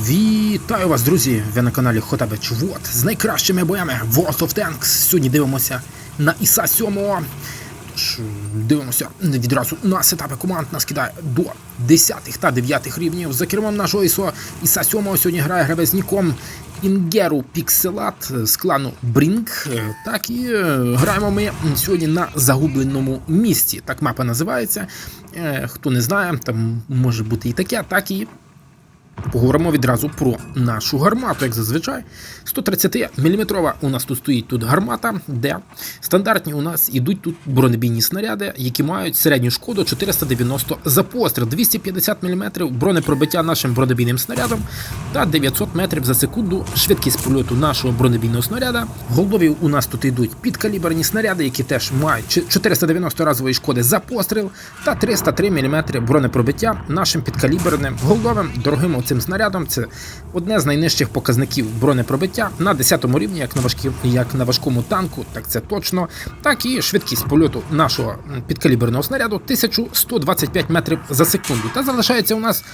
Вітаю вас, друзі! Ви на каналі Хотабе Чвот з найкращими боями World of Tanks. Сьогодні дивимося на Іса 7. Тож дивимося відразу на сетапи команд. Нас кидає до 10 та 9 рівнів. За кермом нашого ІСО Іса 7 сьогодні грає гравець ніком Інгеру Пікселат з клану Брінк. Е, Так і е, граємо ми сьогодні на загубленому місці. Так мапа називається. Е, Хто не знає, там може бути і таке, так і Поговоримо відразу про нашу гармату, як зазвичай. 130-мм у нас тут стоїть тут гармата, де стандартні у нас ідуть тут бронебійні снаряди, які мають середню шкоду 490 за постріл, 250 мм бронепробиття нашим бронебійним снарядом та 900 метрів за секунду швидкість польоту нашого бронебійного снаряда. Голдові у нас тут йдуть підкаліберні снаряди, які теж мають 490 разової шкоди за постріл та 303 мм бронепробиття нашим підкаліберним голдовим дорогим цим снарядом. Це одне з найнижчих показників бронепробиття на 10 рівні, як на важкі, як на важкому танку, так це точно. Так і швидкість польоту нашого підкаліберного снаряду 1125 метрів за секунду. Та залишається у нас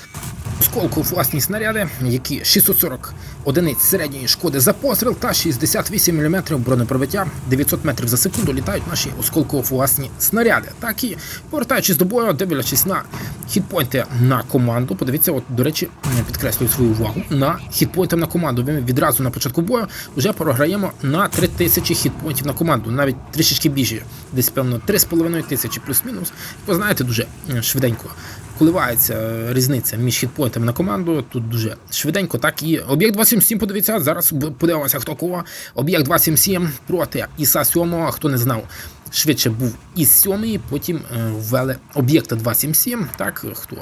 осколку власні снаряди, які 640 одиниць середньої шкоди за постріл та 68 мм бронепробиття 900 метрів за секунду літають наші осколково власні снаряди. Так і повертаючись до бою, дивлячись на хітпойнти на команду. Подивіться, от, до речі, підкреслюю свою увагу на хітпойнти на команду. Ми відразу на початку бою вже програємо на 3000 хітпойнтів на команду, навіть трішечки більше, десь певно 3,5 тисячі плюс-мінус. Ви знаєте, дуже е, швиденько коливається е, різниця між хітпойнтами на команду. Тут дуже швиденько, так і об'єкт 277, подивіться, зараз подивимося, хто кого. Об'єкт 277 проти Іса 7, хто не знав. Швидше був із 7, потім е, ввели об'єкта 277. Так, хто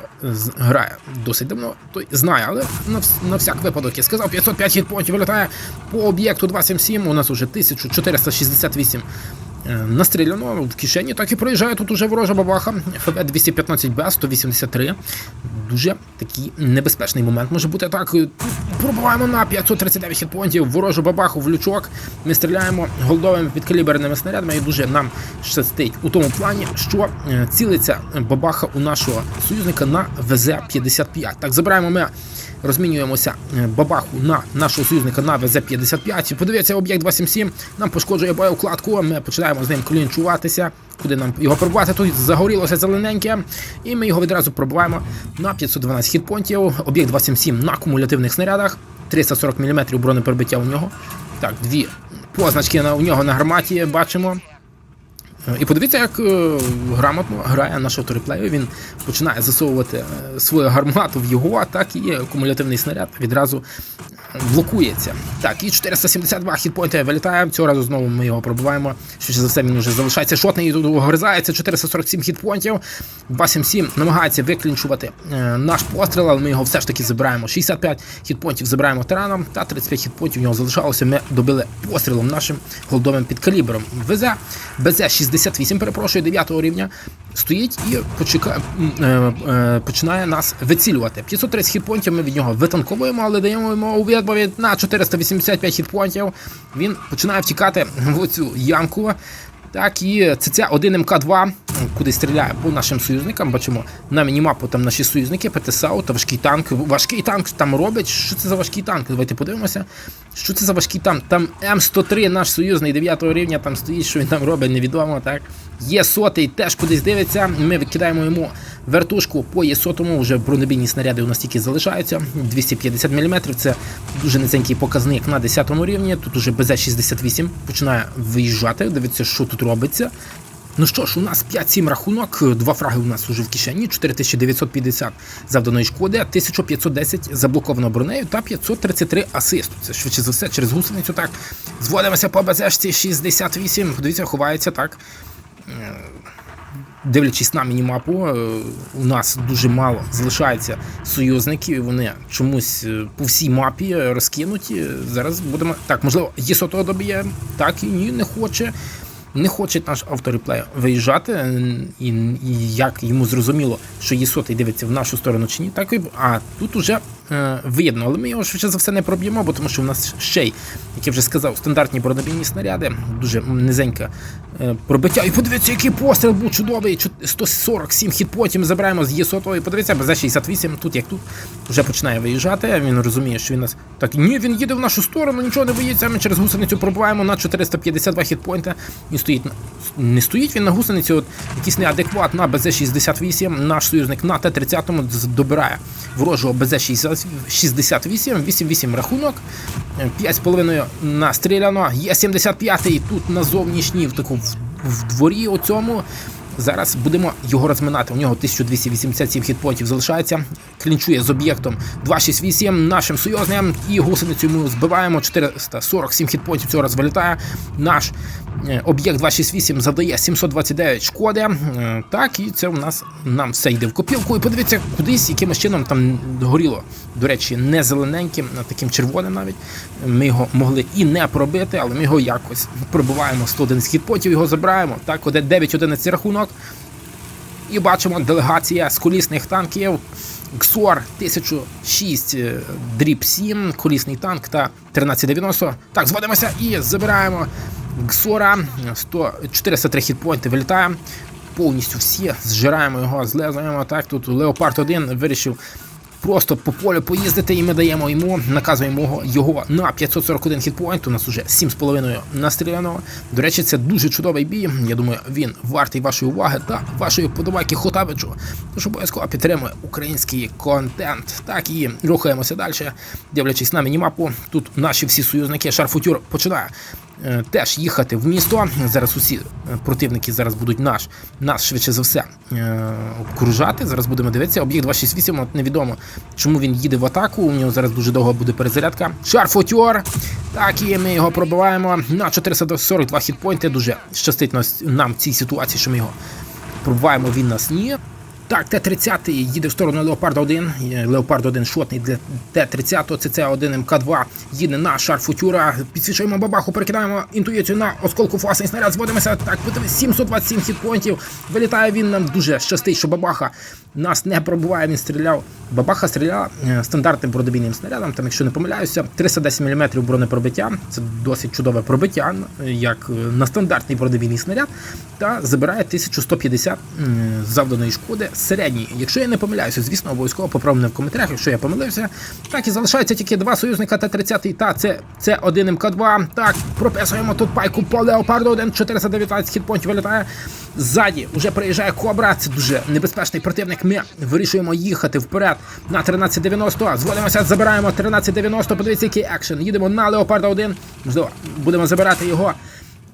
грає досить давно, той знає, але на, на всяк випадок я сказав, 505 хітпойнтів вилітає по об'єкту 277. У нас уже 1468 Е, Настріляно в кишені, так і проїжджає тут уже ворожа бабаха. ФБ 215Б 183. Дуже такий небезпечний момент може бути так. е, Пробуваємо на 539 хітпонтів, ворожу бабаху в лючок. Ми стріляємо голдовими підкаліберними снарядами і дуже нам щастить у тому плані, що е, цілиться бабаха у нашого союзника на ВЗ-55. Так, забираємо ми. Розмінюємося е, бабаху на нашого союзника на ВЗ-55. Подивіться, об'єкт 277 нам пошкоджує боєвкладку. Ми починаємо з ним клінчуватися. Куди нам його пробувати? Тут загорілося зелененьке. І ми його відразу пробуваємо на 512 хітпонтів. Об'єкт 277 на кумулятивних снарядах. 340 мм бронепробиття у нього. Так, дві позначки на, у нього на гарматі бачимо. І подивіться, як е, грамотно грає наш авториплею. Він починає засовувати е, свою гармату в його, так і кумулятивний снаряд відразу блокується. Так, і 472 хітпойнти вилітає. Цього разу знову ми його пробуваємо. Швидше за все, він вже залишається шотний і тут огризається. 447 хітпойнтів. 277 намагається виклінчувати е, наш постріл, але ми його все ж таки забираємо. 65 хітпойнтів забираємо тираном, та 35 хітпойнтів у нього залишалося. Ми добили пострілом нашим голдовим підкалібром. ВЗ, БЗ-68, перепрошую, 9 рівня. Стоїть і почека... е, е, починає нас вицілювати. 530 хітпонтів ми від нього витанковуємо, але даємо йому у відповідь на 485 хітпонтів. Він починає втікати в цю ямку. Так, і це ця 1 МК2, куди стріляє по нашим союзникам. Бачимо на мінімапу там наші союзники, ПТСАУ та важкий танк. Важкий танк там робить. Що це за важкий танк? Давайте подивимося. Що це за важкий танк? Там М103, наш союзний 9 рівня, там стоїть, що він там робить, невідомо. так. Є сотий, теж кудись дивиться. Ми викидаємо йому вертушку по є сотому, вже бронебійні снаряди у нас тільки залишаються. 250 мм. Це дуже низенький показник на 10 рівні. Тут уже БЗ-68 починає виїжджати. Дивіться, що тут робиться. Ну що ж, у нас 5-7 рахунок, два фраги у нас уже в кишені, 4950 завданої шкоди, 1510 заблоковано бронею та 533 асисту. Це швидше за все через гусеницю так. Зводимося по БЗшці 68. Подивіться, ховається так. Е, Дивлячись на мінімапу, е, у нас дуже мало залишається союзників. Вони чомусь е, по всій мапі розкинуті. Зараз будемо. Так, можливо, Єсотого доб'є. Так і ні, не хоче. Не хоче наш автореплей виїжджати, е, і, як йому зрозуміло, що Єсотий дивиться в нашу сторону чи ні, так і а тут уже е, видно, але ми його швидше за все не проб'ємо, бо тому що в нас ще й, як я вже сказав, стандартні бронебійні снаряди, дуже низеньке е, пробиття. І подивіться, який постріл був чудовий. 147 хіт потім забираємо з Є100. Подивіться, БЗ-68, тут як тут, вже починає виїжджати. Він розуміє, що він нас. Так, ні, він їде в нашу сторону, нічого не боїться. Ми через гусеницю пробуваємо на 452 хітпойнта. Він стоїть. Не стоїть він на гусениці, от якийсь неадекват на БЗ-68. Наш союзник на Т-30 з- добирає ворожого БЗ-68, 8-8 рахунок, 5,5 настріляно. Є 75-й тут на зовнішній, в таку в, дворі у цьому. Зараз будемо його розминати. У нього 1287 хітпотів залишається. Клінчує з об'єктом 268 нашим союзним і гусеницю ми збиваємо 447 хітпотів. Цього раз вилітає. Наш е, об'єкт 268 завдає 729 шкоди. Е, Так, і це у нас нам все йде в копілку. І подивіться, кудись якимось чином там горіло. До речі, не зелененьким, а таким червоним навіть. Ми його могли і не пробити, але ми його якось пробиваємо 101 хітпотів, його забираємо. Так, 9-11 рахунок. І бачимо делегація з колісних танків. КСОР 1006 е, дріб 7, колісний танк та 1390. Так, зводимося і забираємо КСОРа. 100, 403 хітпойнти вилітає. Повністю всі зжираємо його, злезаємо. Так, тут Леопард 1 вирішив просто по полю поїздити, і ми даємо йому, наказуємо його, на 541 хітпойнт. У нас уже 7,5 настріляного. До речі, це дуже чудовий бій. Я думаю, він вартий вашої уваги та вашої подобайки Хотавичу. Тож обов'язково підтримує український контент. Так і рухаємося далі, дивлячись на мінімапу. Тут наші всі союзники Шарфутюр починає. Е, Теж їхати в місто. Зараз усі е, противники зараз будуть наш, нас швидше за все е, обкружати. Зараз будемо дивитися. Об'єкт 268, от невідомо, чому він їде в атаку. У нього зараз дуже довго буде перезарядка. Шарфутьор. Так, і ми його пробиваємо на 442 хітпойнти. Дуже щастить нам в цій ситуації, що ми його пробиваємо. Він нас ні. Так, Т-30 їде в сторону Леопарда 1. Леопард 1 шотний для Т-30, ЦЦ-1 МК-2 їде на шар Футюра. Підсвічуємо бабаху, перекидаємо інтуїцію на осколку фуасний снаряд. Зводимося. Так, подивись, 727 хітпойнтів. Вилітає він нам дуже щастить, що бабаха нас не пробуває. Він стріляв. Бабаха стріляла е, стандартним бродобійним снарядом. Там, якщо не помиляюся, 310 мм бронепробиття. Це досить чудове пробиття, як е, на стандартний бродобійний снаряд. Та забирає 1150 м, завданої шкоди середній. Якщо я не помиляюся, звісно, обов'язково поправ в коментарях, якщо я помилився. Так і залишаються тільки два союзника Т-30 та це, це 1 МК2. Так, прописуємо тут пайку по Леопарду 1, 419 хітпонтів вилітає. Ззаді вже приїжджає Кобра. Це дуже небезпечний противник. Ми вирішуємо їхати вперед на 1390. Зводимося, забираємо 1390. Подивіться, який екшен. Їдемо на Леопарда 1. Можливо, будемо забирати його.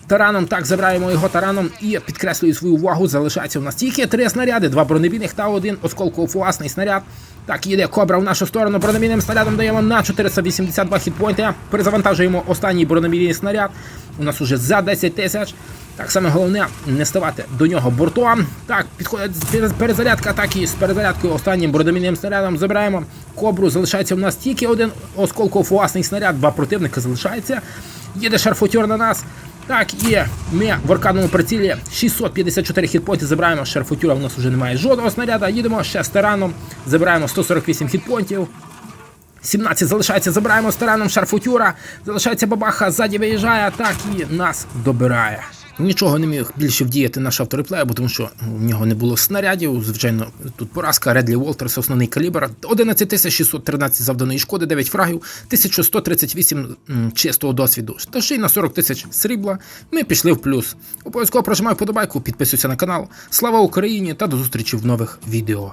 Тараном так забираємо його тараном і підкреслюю свою увагу. Залишається у нас тільки три снаряди, два бронебійних та один осколково-фуасний снаряд. Так, їде кобра в нашу сторону. Бронебійним снарядом даємо на 482 хітпойнти. Перезавантажуємо останній бронебійний снаряд. У нас уже за 10 тисяч. Так саме головне не ставати до нього бортом. Так, підходить перез- перезарядка, так і з перезарядкою останнім бронебійним снарядом забираємо кобру. Залишається у нас тільки один осколково-фуасний снаряд, два противника залишається. Їде шарфутер на нас. Так, і ми в аркадному прицілі 654 хітпойнти забираємо Шерфутюра. У нас вже немає жодного снаряда. Їдемо ще з тараном, забираємо 148 хітпонтів. 17 залишається, забираємо з тараном шарфутюра. Залишається бабаха, ззаді виїжджає, так і нас добирає. Нічого не міг більше вдіяти наш автореплеєр, бо тому що в нього не було снарядів. Звичайно, тут поразка Редлі Волтерс, основний калібр. 11613 завданої шкоди, 9 фрагів, 1138 м, чистого досвіду. Та ще й на 40 тисяч срібла. Ми пішли в плюс. Обов'язково прожимай вподобайку, підписуйся на канал. Слава Україні та до зустрічі в нових відео.